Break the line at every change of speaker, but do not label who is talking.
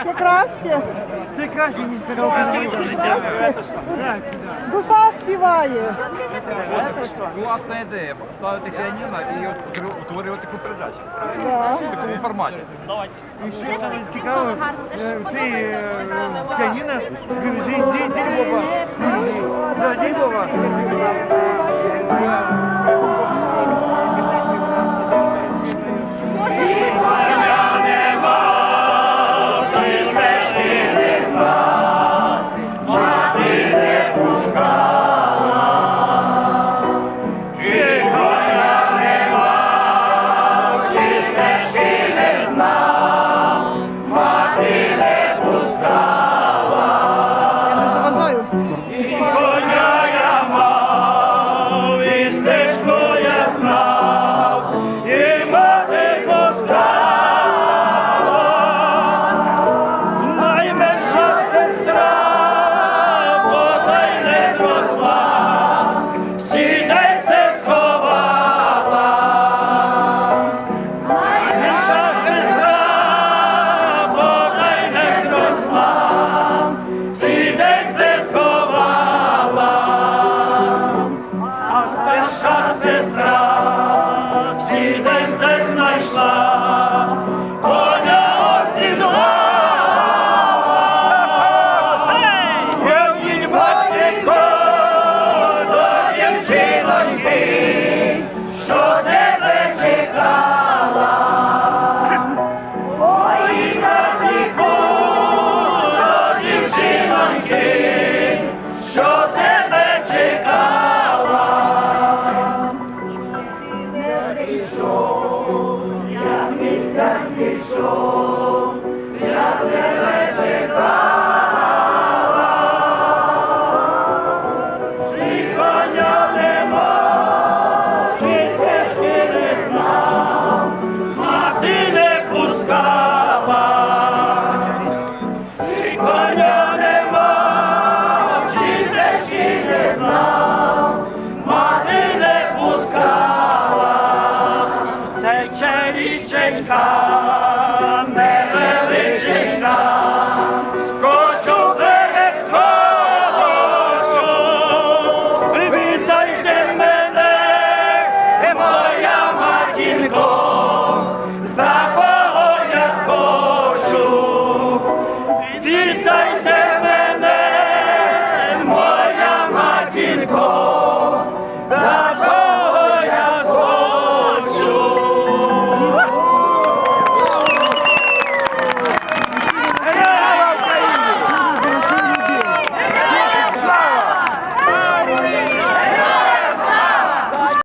Ще краще.
Це краще, ніж переопинити життя.
Душа співає.
Класна ідея. Поставити піаніно і утворювати таку передачу. В такому форматі.
І що саме цікаво, е, цей е, піаніно, день Дельбова. Да,
місяць я тебе чекала. Чи коня нема, чи стежки не знав, мати не пускала, чи коня нема, чи стежки не знав, мати не пускала, річечка, невеличечка, моя матінко, за кого я схочу, вітайте мене, моя матінко,